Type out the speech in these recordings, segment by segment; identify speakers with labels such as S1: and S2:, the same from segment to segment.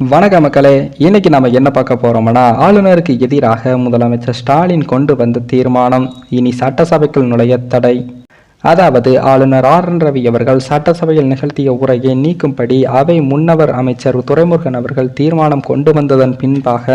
S1: வணக்க மக்களே இன்னைக்கு நம்ம என்ன பார்க்க போறோம்னா ஆளுநருக்கு எதிராக முதலமைச்சர் ஸ்டாலின் கொண்டு வந்த தீர்மானம் இனி சட்டசபைக்குள் நுழைய தடை. அதாவது ஆளுநர் ஆர் என் ரவி அவர்கள் சட்டசபையில் நிகழ்த்திய உரையை நீக்கும்படி அவை முன்னவர் அமைச்சர் துரைமுருகன் அவர்கள் தீர்மானம் கொண்டு வந்ததன் பின்பாக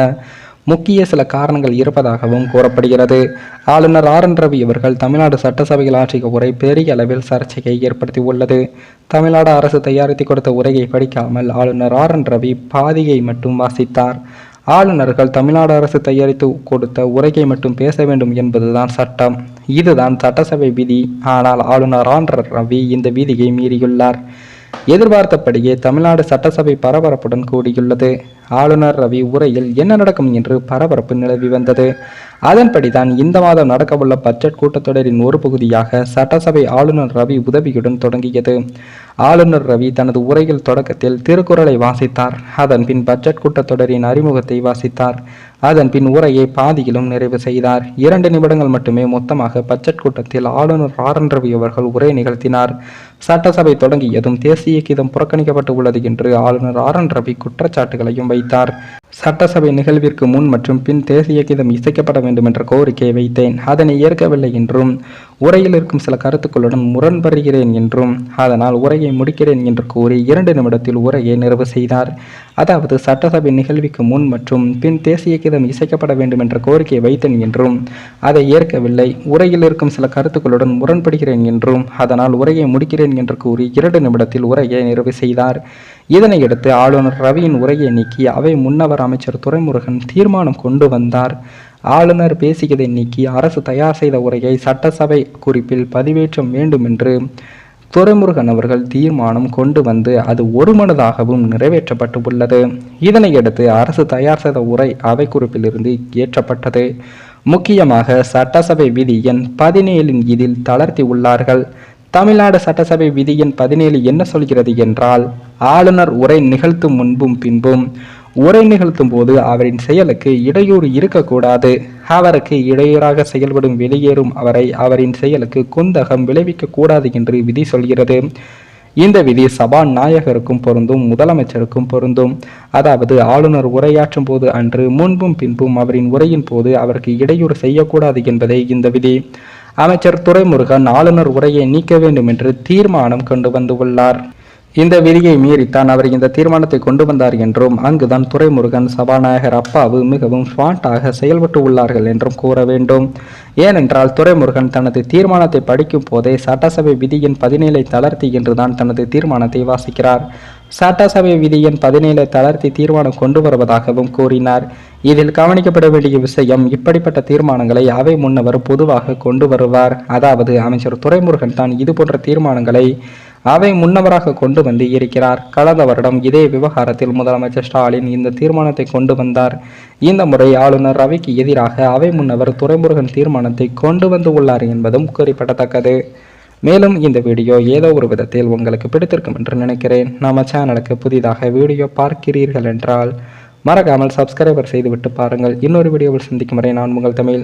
S1: முக்கிய சில காரணங்கள் இருப்பதாகவும் கூறப்படுகிறது. ஆளுநர் ஆர். என். ரவி அவர்கள் தமிழ்நாடு சட்டசபையில் ஆற்றிய உரை பெரிய அளவில் சர்ச்சையை ஏற்படுத்தி உள்ளது தமிழ்நாடு அரசு தயாரித்து கொடுத்த உரையை படிக்காமல் ஆளுநர் ஆர். என். ரவி பாதியை மட்டும் வாசித்தார். ஆளுநர்கள் தமிழ்நாடு அரசு தயாரித்து கொடுத்த உரையை மட்டும் பேச வேண்டும் என்பதுதான் சட்டம். இதுதான் சட்டசபை விதி. ஆனால் ஆளுநர் ஆர். ரவி இந்த விதியை மீறியுள்ளார். எதிர்பார்த்தபடியே தமிழ்நாடு சட்டசபை பரபரப்புடன் கூடியுள்ளது. ஆளுநர் ரவி உரையில் என்ன நடக்கும் என்று பரபரப்பு நிலவி வந்தது. அதன்படிதான் இந்த மாதம் நடக்கவுள்ள பட்ஜெட் கூட்டத்தொடரின் ஒரு பகுதியாக சட்டசபை ஆளுநர் ரவி உதவியுடன் தொடங்கியது. ஆளுநர் ரவி தனது உரையில் தொடக்கத்தில் திருக்குறளை வாசித்தார். அதன் பின் பட்ஜெட் கூட்டத்தொடரின் அறிமுகத்தை வாசித்தார். அதன் பின் உரையை பாதியிலும் நிறைவு செய்தார். இரண்டு நிமிடங்கள் மட்டுமே மொத்தமாக பட்ஜெட் கூட்டத்தில் ஆளுநர் ஆர். என். ரவி அவர்கள் உரை நிகழ்த்தினார். சட்டசபை தொடங்கியதும் தேசிய கீதம் புறக்கணிக்கப்பட்டு உள்ளது என்று ஆளுநர் ஆர். என். ரவி குற்றச்சாட்டுகளையும் வைத்தார். சட்டசபை நிகழ்விற்கு முன் மற்றும் பின் தேசிய கீதம் இசைக்கப்பட வேண்டும் என்ற கோரிக்கையை வைத்தேன். அதனை ஏற்கவில்லை என்றும் உரையில் இருக்கும் சில கருத்துக்களுடன் முரண்படுகிறேன் என்றும் அதனால் உரையை முடிக்கிறேன் என்று கூறி இரண்டு நிமிடத்தில் உரையை நிறைவு செய்தார். அதாவது சட்டசபை நிகழ்விக்கு முன் மற்றும் பின் தேசிய கீதம் இசைக்கப்பட வேண்டும் என்ற கோரிக்கையை வைத்தேன் என்றும் அதை ஏற்கவில்லை. உரையில் இருக்கும் சில கருத்துக்களுடன் முரண்படுகிறேன் என்றும் அதனால் உரையை முடிக்கிறேன் என்று கூறி இரண்டு நிமிடத்தில் உரையை நிறைவு செய்தார். இதனையடுத்து ஆளுநர் ரவியின் உரையை நீக்கி அவை முன்னவர் அமைச்சர் துரைமுருகன் தீர்மானம் கொண்டு வந்தார். ஆளுநர் பேசியதை நீக்கி அரசு தயார் செய்த உரையை சட்டசபை குறிப்பில் பதிவேற்றம் வேண்டும் என்று துரைமுருகன் அவர்கள் தீர்மானம் கொண்டு வந்து அது ஒருமனதாகவும் நிறைவேற்றப்பட்டு உள்ளது. இதனையடுத்து அரசு தயார் செய்த உரை அவை குறிப்பிலிருந்து ஏற்றப்பட்டது முக்கியமாக சட்டசபை விதி எண் பதினேழின் இதில் தளர்த்தி உள்ளார்கள். தமிழ்நாடு சட்டசபை விதி எண் பதினேழு என்ன சொல்கிறது என்றால் ஆளுநர் உரை நிகழ்த்தும் முன்பும் பின்பும் உரை நிகழ்த்தும் போது அவரின் செயலுக்கு இடையூறு இருக்கக்கூடாது. அவருக்கு இடையூறாக செயல்படும் வெளியேறும் அவரை அவரின் செயலுக்கு குந்தகம் விளைவிக்க கூடாது என்று விதி சொல்கிறது. இந்த விதி சபாநாயகருக்கும் பொருந்தும் முதலமைச்சருக்கும் பொருந்தும். அதாவது ஆளுநர் உரையாற்றும் போது அன்று முன்பும் பின்பும் அவரின் உரையின் போது அவருக்கு இடையூறு செய்யக்கூடாது என்பதே இந்த விதி. அமைச்சர் துரைமுருகன் ஆளுநர் உரையை நீக்க வேண்டும் என்று தீர்மானம் கொண்டு வந்துள்ளார். இந்த விதியை மீறித்தான் அவர் இந்த தீர்மானத்தை கொண்டு வந்தார் என்றும் அங்குதான் துரைமுருகன் சபாநாயகர் அப்பாவு மிகவும் ஸ்மார்ட்டாக செயல்பட்டு உள்ளார்கள் என்றும் கூற வேண்டும். ஏனென்றால் துரைமுருகன் தனது தீர்மானத்தை படிக்கும் போதே சட்டசபை விதியின் பதினேழை தளர்த்தி என்றுதான் தனது தீர்மானத்தை வாசிக்கிறார். சட்டசபை விதியின் பதினேழை தளர்த்தி தீர்மானம் கொண்டு வருவதாகவும் கூறினார். இதில் கவனிக்கப்பட வேண்டிய விஷயம் இப்படிப்பட்ட தீர்மானங்களை அவை முன்னவர் பொதுவாக கொண்டு வருவார். அதாவது அமைச்சர் துரைமுருகன் தான் இது போன்ற தீர்மானங்களை அவை முன்னவராக கொண்டு வந்து இருக்கிறார். கடந்த வருடம் இதே விவகாரத்தில் முதலமைச்சர் ஸ்டாலின் இந்த தீர்மானத்தை கொண்டு வந்தார். இந்த முறை ஆளுநர் ரவிக்கு எதிராக அவை முன்னவர் துரைமுருகன் தீர்மானத்தை கொண்டு வந்து உள்ளார் என்பதும் குறிப்பிடத்தக்கது. மேலும் இந்த வீடியோ ஏதோ ஒரு விதத்தில் உங்களுக்கு பிடித்திருக்கும் என்று நினைக்கிறேன். நம்ம சேனலுக்கு புதிதாக வீடியோ பார்க்கிறீர்கள் என்றால் மறக்காமல் சப்ஸ்கிரைபர் செய்துவிட்டு பாருங்கள். இன்னொரு வீடியோவில் சந்திக்கும் வரை நான் உங்கள் தமிழ்.